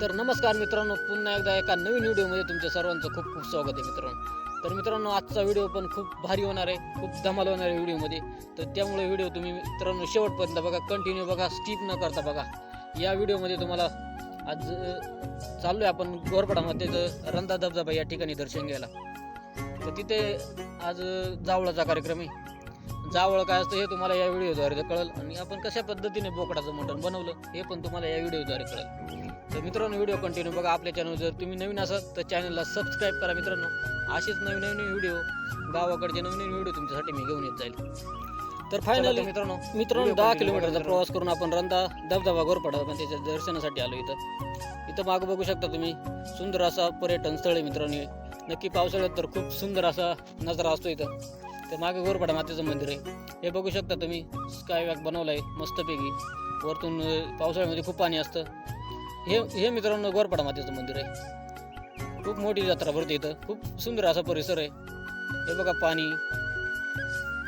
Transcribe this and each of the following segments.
तर नमस्कार मित्रांनो पुन्हा एकदा एका नवीन व्हिडिओमध्ये तुमच्या सर्वांचं खूप खूप स्वागत आहे मित्रांनो. तर मित्रांनो आजचा व्हिडिओ पण खूप भारी होणार आहे खूप धमाल होणार आहे व्हिडिओमध्ये. तर त्यामुळे व्हिडिओ तुम्ही मित्रांनो शेवटपर्यंत बघा कंटिन्यू बघा स्किप न करता बघा. या व्हिडिओमध्ये तुम्हाला आज चाललो आहे आपण गोरपडामध्ये रंधा धबधबा या ठिकाणी दर्शन घ्यायला. तर तिथे आज जावळाचा कार्यक्रम आहे. जावळ काय असतं हे तुम्हाला या व्हिडिओद्वारे कळेल. आणि आपण कशा पद्धतीने बोकडाचं मटण बनवलं हे पण तुम्हाला या व्हिडिओद्वारे कळेल. तर मित्रांनो व्हिडिओ कंटिन्यू बघा आपल्या चॅनल जर तुम्ही नवीन असाल तर चॅनलला सबस्क्राईब करा मित्रांनो. असेच नवीन नवीन व्हिडिओ गावाकडचे नवीन नवीन व्हिडिओ तुमच्यासाठी मी घेऊन येत जाईल. तर फायनली मित्रांनो मित्रांनो दहा किलोमीटरचा प्रवास करून आपण रंधा धबधबा गोरपडा आपण त्याच्या दर्शनासाठी आलो इथं. इथं मागं बघू शकता तुम्ही सुंदर असा पर्यटन स्थळ आहे मित्रांनो. नक्की पावसाळ्यात तर खूप सुंदर असा नजारा असतो इथं. तर मागे गोरपडा मातेचं मंदिर आहे. हे बघू शकता तुम्ही स्काय वॅक बनवलं आहे मस्तपैकी. वरतून पावसाळ्यामध्ये खूप पाणी असतं. हे हे मित्रांनो गोरपाडा मातेचं मंदिर आहे. खूप मोठी यात्रा भरते इथं. खूप सुंदर असा परिसर आहे. हे बघा पाणी.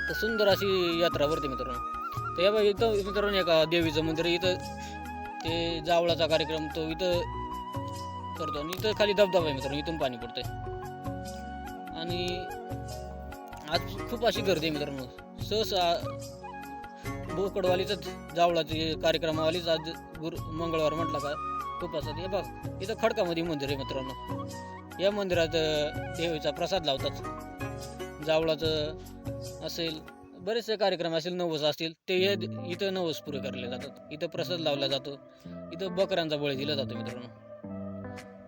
तर सुंदर अशी यात्रा भरते मित्रांनो. तर या बघा इथं मित्रांनो एका देवीचं मंदिर आहे. इथं ते जावळाचा कार्यक्रम तो इथं करतो. आणि इथं खाली धबधबा आहे मित्रांनो. इथून पाणी पडतंय. आणि आज खूप अशी गर्दी आहे मित्रांनो. सहसा बोकडवालीच जावळाची कार्यक्रमावालीच आज गुरु मंगळवार म्हटलं का? खूप असतात हे बघ इथं खडकामध्ये मंदिर आहे मित्रांनो. या मंदिरात देवीचा प्रसाद लावतात. जावळाचं असेल बरेचसे कार्यक्रम असेल नवस असतील ते इथं नवस पुरे करले जातात. इथं प्रसाद लावला जातो. इथं बकऱ्यांचा बळी दिला जातो मित्रांनो.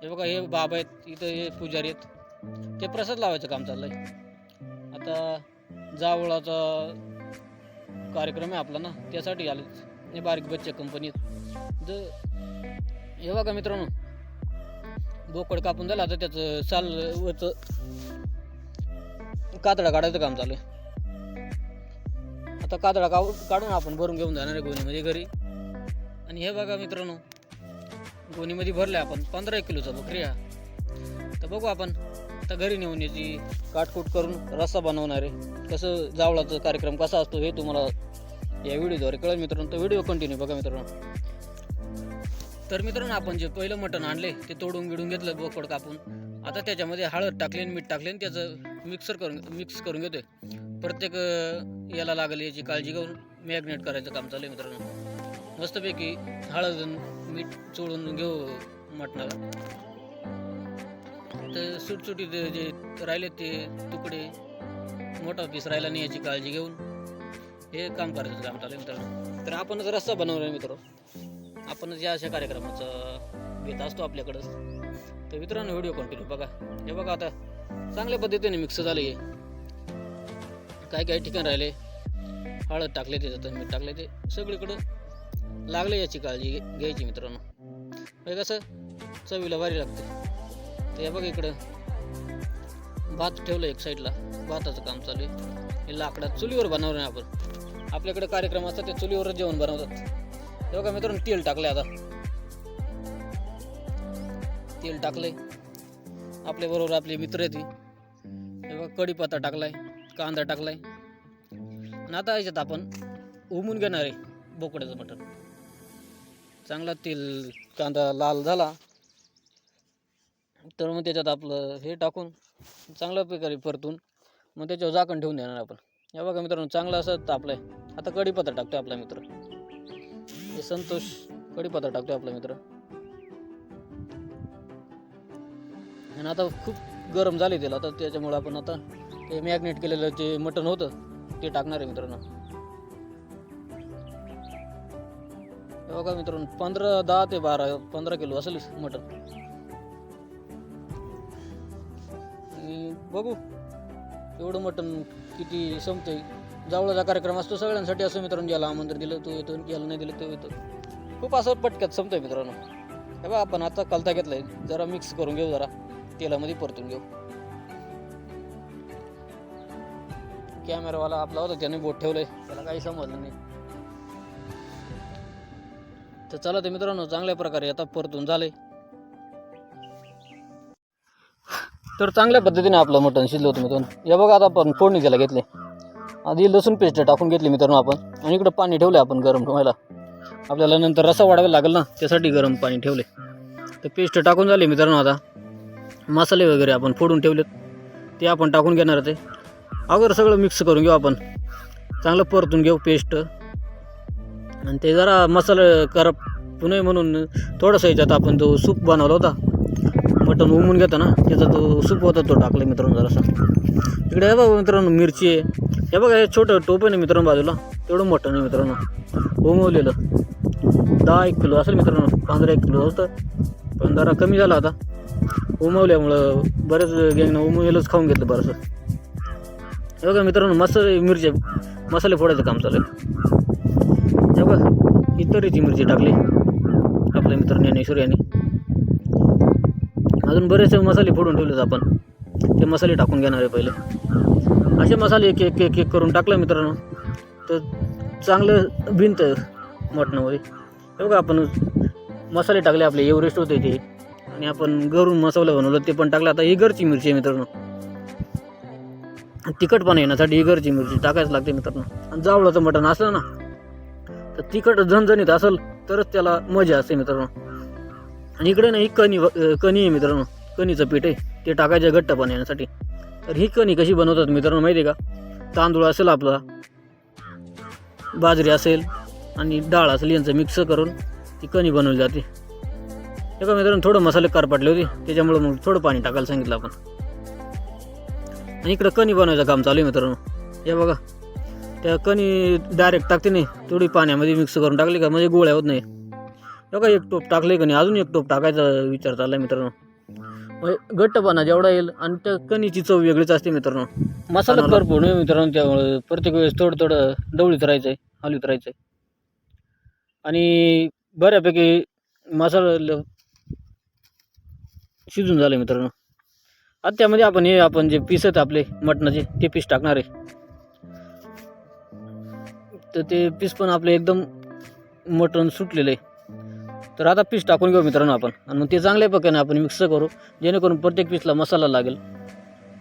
हे बघा हे बाबा आहेत इथं हे पुजारी आहेत. ते प्रसाद लावायचं काम चाललंय. आता जावळाचा कार्यक्रम आहे आपला ना त्यासाठी आले हे बारीक बच्चे कंपनीत जर हे बघा मित्रांनो. बोकड कापून झाला आता त्याचं साल वरचं कातडा काढायचं काम चालू आहे. आता कातडा काढू काढून आपण भरून घेऊन जाणार आहे गोणीमध्ये घरी. आणि हे बघा मित्रांनो गोणीमध्ये भरले आपण पंधरा एक किलोचा बकरी हा. तर बघू आपण आता घरी नेऊन याची काटकूट करून रस्सा बनवणार आहे. कसं जावळाचा कार्यक्रम कसा असतो हे तुम्हाला या व्हिडिओद्वारे कळेल मित्रांनो. तर व्हिडिओ कंटिन्यू बघा मित्रांनो. तर मित्रांनो आपण जे पहिलं मटण आणले ते तोडून बिडून घेतलं बोकड कापून. आता त्याच्यामध्ये हळद टाकले आणि मीठ टाकले आणि त्याचं मिक्सर करून मिक्स करून घेतोय. प्रत्येक याला लागेल याची काळजी घेऊन मॅग्नेट करायचं काम चालू आहे मित्रांनो. मस्तपैकी हळद मीठ चोळून घेऊ मटणाला. तर सुटसुटीत जे राहिले ते तुकडे मोठा पीस राहिला नाही याची काळजी घेऊन हे काम करायचं काम चालू आहे मित्रांनो. तर आपणच रस्सा बनवला मित्र आपण ज्या अशा कार्यक्रमाचं घेत असतो आपल्याकडं तर मित्रांनो व्हिडिओ कंटिन्यू बघा. हे बघा आता चांगल्या पद्धतीने मिक्स झालं हे काही काही ठिकाण राहिले? हळद टाकले त्याच्यात मीठ टाकले ते सगळीकडं लागले याची काळजी घ्यायची मित्रांनो. हे कसं? चवीला भारी लागते. तर हे बघा इकडं. भात ठेवलं एक साईडला भाताचं काम चालू आहे. हे लाकडात चुलीवर बनवलं आपण. आपल्याकडे कार्यक्रम असतात ते चुलीवरच जेवण बनवतात. हे बघा मित्रांनो तेल टाकलंय आता. तेल टाकलंय. आपल्या बरोबर आपले मित्र आहेत हे. बघा कढीपत्ता टाकलाय कांदा टाकलाय. आणि आता याच्यात आपण उमून घेणार आहे बोकड्याचं मटण. चांगला तेल कांदा लाल झाला. तर मग त्याच्यात आपलं हे टाकून चांगल्या प्रकारे परतून मग त्याच्यावर झाकण ठेवून देणार आपण. या बघा मित्रांनो चांगलं असं तापलंय. आता कढीपत्ता टाकतोय आपला मित्र. हे संतोष कढीपत्ता टाकतोय आपला मित्र. आणि आता खूप गरम झाले त्याला आता त्याच्यामुळे आपण आता ते मॅग्नेट केलेलं जे मटण होतं ते टाकणार आहे मित्रांनो. बघा मित्रांनो पंधरा दहा ते बारा पंधरा किलो असेल मटण. बघू एवढं मटण किती संपतंय. जावळाचा कार्यक्रम असतो सगळ्यांसाठी असं मित्रांनो ज्याला आमंत्रण दिलं तो येतो. ज्याला नाही दिलं तो येतो. खूप असं पटक्यात संपतंय मित्रांनो. हे बघा आपण आता कलता घेतलाय. जरा मिक्स करून घेऊ जरा. तेलामध्ये परतून घेऊ. कॅमेरावाला आपला होता त्याने बोट ठेवलंय. त्याला काही समजलं नाही. तर चला ते मित्रांनो चांगल्या प्रकारे आता परतून झालंय. तर चांगल्या पद्धतीने आपलं मटण शिजलं होतं मित्रांनो. या बघा आता आपण फोडणी त्याला घेतले. आधी लसूण पेस्ट टाकून घेतली मित्रांनो आपण. आणि इकडं पाणी ठेवलं आपण गरम ठेवायला. आपल्याला नंतर रसा वाढावा लागेल ना त्यासाठी गरम पाणी ठेवले तर पेस्ट टाकून झाली मित्रांनो आता. मसाले वगैरे आपण फोडून ठेवलेत. ते आपण टाकून घेणार ते. अगोदर सगळं मिक्स करून घेऊ आपण. चांगलं परतून घेऊ पेस्ट. आणि ते जरा मसाला करप नये म्हणून थोडंसं याच्यात आपण तो सूप बनवला होता मटण उमून घेतो ना त्याचा तो सूप होता तो टाकला मित्रांनो जरासा. इकडे हे बघा मित्रांनो मिरची आहे. हे बघा हे छोटं टोप आहे ना मित्रांनो बाजूला. तेवढं मोठं नाही मित्रांनो. उमवलेलं दहा एक किलो असेल मित्रांनो. पंधरा एक किलो होतं पण जरा कमी झाला आता. उमवल्यामुळं बरेच गँगनं उमवलेलंच खाऊन घेतलं बरंच. हे बघा मित्रांनो मसाले मिरची मसाले फोडायचं काम चालू आहे. हे बघा इतरची मिरची टाकली. आपल्या मित्र ज्ञानेश्वर यांनी अजून बरेचसे मसाले फोडून ठेवलेत आपण. ते मसाले टाकून घेणार आहे पहिले. असे मसाले एक एक एक एक करून टाकलं मित्रांनो. तर चांगलं भिंत मटणामध्ये. हे बघा आपण मसाले टाकले आपले एव्हरेस्ट होते ते. आणि आपण घरून मसाला बनवलं ते पण टाकलं. आता ही घरची मिरची आहे मित्रांनो. तिखटपणा येण्यासाठी ही घरची मिरची टाकायच लागते मित्रांनो. आणि जावळाचं मटण असलं ना तर तिखट झणझणीत असेल तरच त्याला मजा असते मित्रांनो. आणि इकडे ना ही कणी कणी आहे मित्रांनो. कणीचं पीठ आहे ते टाकायचं घट्टपणा येण्यासाठी. तर ही कणी कशी बनवतात मित्रांनो माहिती आहे का? तांदूळ असेल आपला बाजरी असेल आणि डाळ असेल यांचं मिक्स करून ती कणी बनवली जाते. एका मित्रांनो थोडं मसाले कारपाटले होते त्याच्यामुळे मग थोडं पाणी टाकायला सांगितलं आपण. आणि इकडं कणी बनवायचं काम चालू आहे मित्रांनो. हे बघा त्या कणी डायरेक्ट टाकते नाही थोडी पाण्यामध्ये मिक्स करून टाकली का म्हणजे गोळ्या होत नाही. बघा एक टोप टाकले कणी अजून एक टोप टाकायचा विचार चालला आहे मित्रांनो. घट्टपणा जेवढा येईल आणि त्या कणीची चव वेगळीच असते मित्रांनो. मसाला भरपूर आहे मित्रांनो त्यामुळे प्रत्येक वेळेस थोडं थोडं डवळीत राहायचं आहे हलवीत राहायचं आहे आणि बऱ्यापैकी मसाला शिजून झालं मित्रांनो. आता त्यामध्ये आपण हे आपण जे पीस आहेत आपले मटणाचे ते पीस टाकणार आहे. तर ते पीस पण आपले एकदम मटण सुटलेलं आहे. तर आता पीस टाकून घेऊ मित्रांनो आपण. आणि मग ते चांगल्या प्रकारे आपण मिक्स करू जेणेकरून प्रत्येक पीसला मसाला लागेल.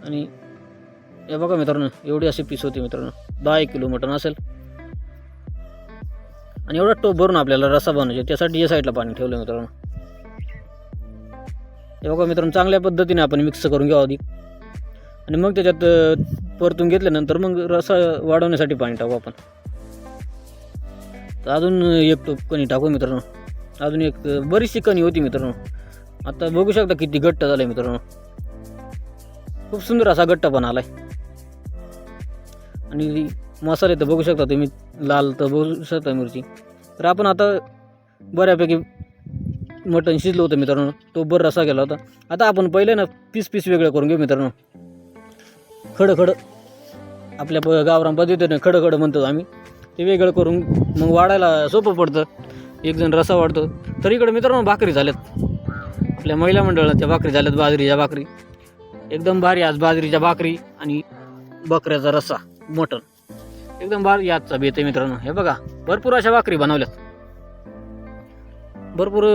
आणि हे बघा मित्रांनो एवढी अशी पीस होती मित्रांनो. दहा एक किलो मटण असेल. आणि एवढा टोप भरून आपल्याला रसा बनवायचे त्यासाठी या साईडला पाणी ठेवलं मित्रांनो. हे बघा मित्रांनो चांगल्या पद्धतीने आपण मिक्स करून घ्यावं आधी. आणि मग त्याच्यात परतून घेतल्यानंतर मग रसा वाढवण्यासाठी पाणी टाकू आपण. तर अजून एक टोप कणी टाकू मित्रांनो. अजून एक बरीचशी कणी होती मित्रांनो. आता बघू शकता किती घट्ट झालं आहे मित्रांनो. खूप सुंदर असा घट्टपणा आला आहे आणि मसाले तर बघू शकता तुम्ही लाल तर बघू शकता मिरची. तर आपण आता बऱ्यापैकी मटण शिजलं होतं मित्रांनो. तो बर रसा गेला होता. आता आपण पहिले ना पीस पीस वेगळं करून घेऊ मित्रांनो. खडं खडं आपल्या प- गावरान खडं खडं म्हणतो आम्ही. ते वेगळं करून मग वाढायला सोपं पडतं. एक जण रसा वाढतो. तर इकडे मित्रांनो भाकरी झाल्यात. आपल्या महिला मंडळाच्या भाकरी झाल्यात बाजरीच्या भाकरी. एकदम भारी आज बाजरीच्या भाकरी आणि बकऱ्याचा रस्सा मटण. एकदम भारी आजचा बेत आहे मित्रांनो. हे बघा भरपूर अशा भाकरी बनवल्यात. भरपूर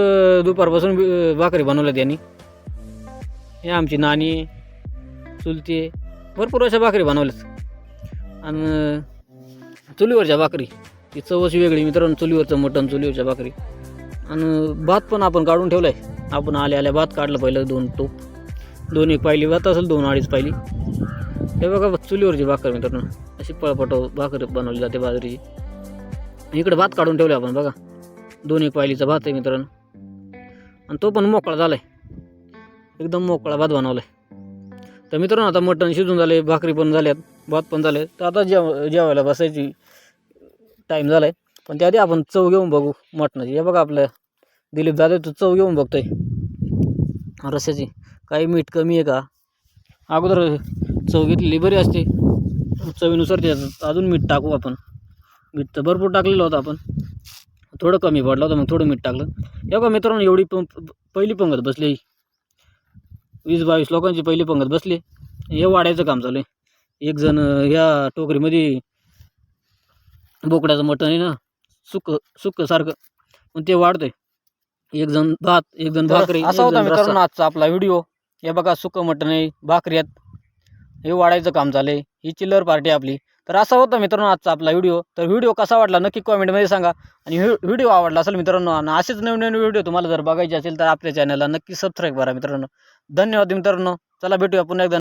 दुपारपासून भाकरी बनवल्यात यांनी. हे आमची नानी चुलती भरपूर अशा भाकरी बनवल्यात. आणि चुलीवरच्या भाकरी. ती चवच वेगळी मित्रांनो चुलीवरचं मटण चुलीवरच्या भाकरी. आणि भात पण आपण काढून ठेवलाय. आपण आल्या आल्या भात काढलं पहिलं दोन टोप दोन एक पायली भात असेल दोन अडीच पायली. हे बघा चुलीवरची भाकर मित्रांनो. अशी पळपट भाकर बनवली जाते बाजरीची. इकडे भात काढून ठेवला आपण बघा. दोन एक पाहिलीचा भात आहे मित्रांनो. आणि तो पण मोकळा झाला आहे एकदम मोकळा भात बनवला आहे तर मित्रांनो आता मटण शिजून झाले भाकरी पण झाल्यात भात पण झाले तर आता जेव जेवायला बसायची. टाईम झाला आहे पण त्याआधी आपण चव घेऊन बघू मटणाची. हे बघा आपलं दिलीप दादा तो चव घेऊन बघतोय. रस्याची. काही मीठ कमी आहे का? अगोदर चव घेतलेली बरी असते. चवीनुसार त्याच्यात अजून मीठ टाकू आपण. मीठ तर भरपूर टाकलेलं होतं आपण. थोडं कमी पडलं होतं मग थोडं मीठ टाकलं. हे बघा मित्रांनो एवढी पण पहिली पंगत बसली वीस बावीस लोकांची पहिली पंगत बसली. हे वाढायचं काम चालू आहे. एक जण ह्या टोकरीमध्ये बोकड्याचं मटण आहे ना सुक सुक्क सारखं. पण ते वाढतंय. एक जण भात एक जण भाकरी असा होता मित्रांनो आजचा आपला व्हिडिओ हे बघा सुकं मटण आहे भाकरी आहेत. हे वाढायचं काम चालू आहे ही चिल्लर पार्टी आपली. तर असा होता मित्रांनो आजचा आपला व्हिडिओ तर व्हिडिओ कसा वाटला नक्की कॉमेंटमध्ये सांगा. आणि व्हिडिओ आवडला असेल मित्रांनो आणि असेच नवीन नवीन व्हिडिओ तुम्हाला जर बघायचे असेल तर आपल्या चॅनलला नक्की सबस्क्राईब करा मित्रांनो. धन्यवाद मित्रांनो. चला भेटूया पुन्हा एकदा.